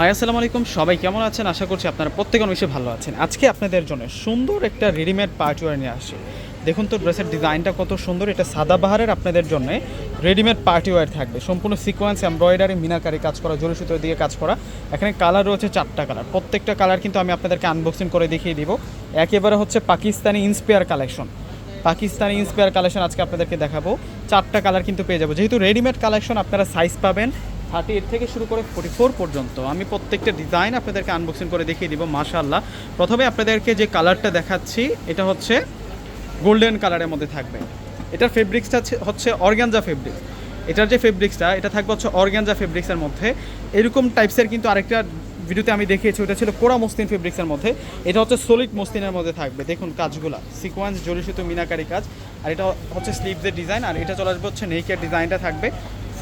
High, আসসালামু আলাইকুম। সবাই কেমন আছেন? আশা করছি আপনারা প্রত্যেকে বেশি ভালো আছেন। আজকে আপনাদের জন্য সুন্দর একটা রেডিমেড পার্টিওয়ার নিয়ে আসি দেখুন তো ড্রেসের ডিজাইনটা কত সুন্দর। এটা সাদাবাহারের আপনাদের জন্য রেডিমেড পার্টিওয়ার থাকবে। সম্পূর্ণ সিকোয়েন্স এমব্রয়ডারি মিনাকারি কাজ করা জরি সুতোর দিয়ে কাজ করা। এখানে কালার রয়েছে চারটা কালার প্রত্যেকটা কালার কিন্তু আমি আপনাদেরকে আনবক্সিং করে দেখিয়ে দিব। একেবারে হচ্ছে Pakistani inspire collection Pakistani inspire collection আজকে আপনাদেরকে দেখাবো। চারটা কালার কিন্তু পেয়ে যাব। যেহেতু রেডিমেড কালেকশন আপনারা সাইজ পাবেন থার্টি এইট থেকে শুরু করে ফোর্টি ফোর পর্যন্ত। আমি প্রত্যেকটা ডিজাইন আপনাদেরকে আনবক্সিং করে দেখিয়ে দিব মাশাল্লাহ প্রথমে আপনাদেরকে যে কালারটা দেখাচ্ছি, এটা হচ্ছে গোল্ডেন কালারের মধ্যে থাকবে। এটার ফেব্রিক্সটা হচ্ছে অর্গ্যানজা ফেব্রিক্স এটার যে ফেব্রিক্সটা এটা থাকবে হচ্ছে অর্গ্যানজা ফেব্রিক্সের মধ্যে। এরকম টাইপসের কিন্তু আরেকটা ভিডিওতে আমি দেখিয়েছি, ওটা ছিল কোরা মসলিন ফেব্রিক্সের মধ্যে। এটা হচ্ছে সলিড মসলিনের মধ্যে থাকবে। দেখুন কাজগুলা সিকোয়েন্স জরিসুতো, মিনাকারি কাজ। আর এটা হচ্ছে স্লিভসের ডিজাইন আর এটা চলে আসবে হচ্ছে নেকের ডিজাইনটা থাকবে।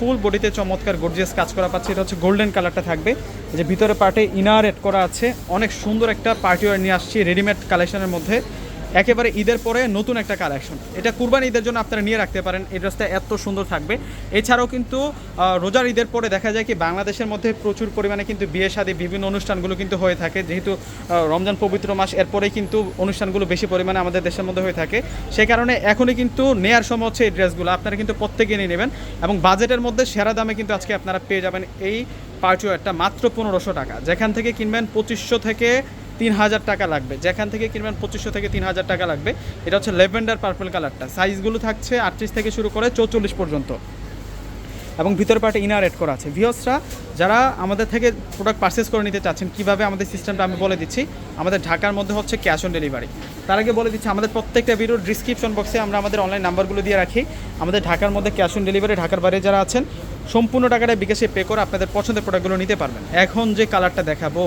ফুল বডিতে চমৎকার গর্জিয়াস কাজ করা পাচ্ছে। এটা হচ্ছে গোল্ডেন কালারটা থাকবে। যে ভিতরে পার্টে ইনার এড করা আছে। অনেক সুন্দর একটা পার্টিওয়ার নিয়ে আসছি রেডিমেড কালেকশনের মধ্যে। একেবারে ঈদের পরে নতুন একটা কালেকশন এটা কুরবান ঈদের জন্য আপনারা নিয়ে রাখতে পারেন। এই ড্রেসটা এত সুন্দর থাকবে। এছাড়াও কিন্তু রোজার ঈদের পরে দেখা যায় কি, বাংলাদেশের মধ্যে প্রচুর পরিমাণে কিন্তু বিয়ে শাদী, বিভিন্ন অনুষ্ঠানগুলো কিন্তু হয়ে থাকে। যেহেতু রমজান পবিত্র মাস, এরপরেই কিন্তু অনুষ্ঠানগুলো বেশি পরিমাণে আমাদের দেশের মধ্যে হয়ে থাকে। সেই কারণে এখনই কিন্তু নেয়ার সময় হচ্ছে এই ড্রেসগুলো। আপনারা কিন্তু প্রত্যেকে নিয়ে নেবেন এবং বাজেটের মধ্যে সেরা দামে কিন্তু আজকে আপনারা পেয়ে যাবেন এই পার্টিওয়ারটা মাত্র পনেরোশো টাকা। যেখান থেকে কিনবেন পঁচিশশো থেকে তিন হাজার টাকা লাগবে। যেখান থেকে কিনবেন পঁচিশশো থেকে তিন হাজার টাকা লাগবে। এটা হচ্ছে লেভেন্ডার পার্পল কালারটা। সাইজগুলো থাকছে আটত্রিশ থেকে শুরু করে চৌচল্লিশ পর্যন্ত। এবং ভিতর পার্টে ইনার এড করা আছে। ভিওসরা যারা আমাদের থেকে প্রোডাক্ট পারচেস করে নিতে চাচ্ছেন, কীভাবে আমাদের সিস্টেমটা আমি বলে দিচ্ছি। আমাদের ঢাকার মধ্যে হচ্ছে ক্যাশ অন ডেলিভারি তার আগে বলে দিচ্ছি, আমাদের প্রত্যেকটা ভিডিওর ডিসক্রিপশন বক্সে আমরা আমাদের অনলাইন নাম্বারগুলো দিয়ে রাখি। আমাদের ঢাকার মধ্যে ক্যাশ অন ডেলিভারি ঢাকার বাইরে যারা আছেন, সম্পূর্ণ টাকাটা বিকাশে পে করে আপনাদের পছন্দের প্রোডাক্টগুলো নিতে পারবেন। এখন যে কালারটা দেখাবো,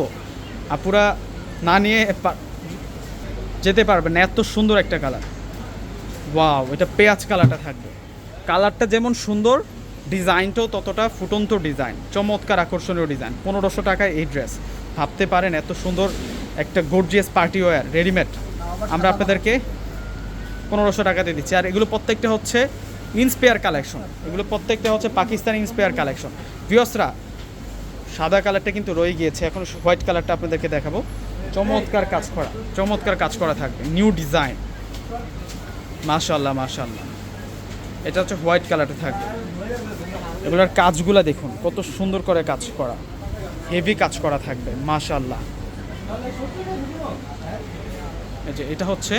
আপুরা না নিয়ে যেতে পারবেন না। এত সুন্দর একটা কালার ওয়াও এটা পেঁয়াজ কালারটা থাকবে। কালারটা যেমন সুন্দর, ডিজাইনটাও ততটা ফুটন্ত ডিজাইন, চমৎকার আকর্ষণীয় ডিজাইন। পনেরোশো টাকায় এই ড্রেস ভাবতে পারেন এত সুন্দর একটা গর্জিয়াস পার্টি ওয়্যার রেডিমেড আমরা আপনাদেরকে পনেরোশো টাকাতে দিচ্ছি। আর এগুলো প্রত্যেকটা হচ্ছে ইন্সপেয়ার কালেকশন এগুলো প্রত্যেকটা হচ্ছে পাকিস্তানি ইন্সপেয়ার কালেকশন ভিওসরা সাদা কালারটা কিন্তু রয়ে গিয়েছে। এখন হোয়াইট কালারটা আপনাদেরকে দেখাবো। চমৎকার কাজ করা, চমৎকার কাজ করা থাকবে নিউ ডিজাইন মাশাল্লাহ মাশাল্লাহ এটা হচ্ছে হোয়াইট কালারটা থাকবে। এগুলোর কাজগুলো দেখুন, কত সুন্দর করে কাজ করা হেভি কাজ করা থাকবে মাশাল্লাহ এই যে, এটা হচ্ছে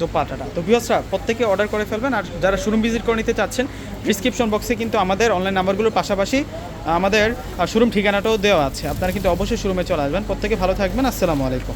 দোপাটাটা তো ভিউয়ার্সরা প্রত্যেকে অর্ডার করে ফেলবেন, আর যারা শোরুম ভিজিট করে নিতে চাচ্ছেন ডিসক্রিপশন বক্সে কিন্তু আমাদের অনলাইন নাম্বারগুলোর পাশাপাশি আমাদের শোরুম ঠিকানাটাও দেওয়া আছে। আপনারা কিন্তু অবশ্যই শোরুমে চলে আসবেন। প্রত্যেকে ভালো থাকবেন। আসসালামু আলাইকুম।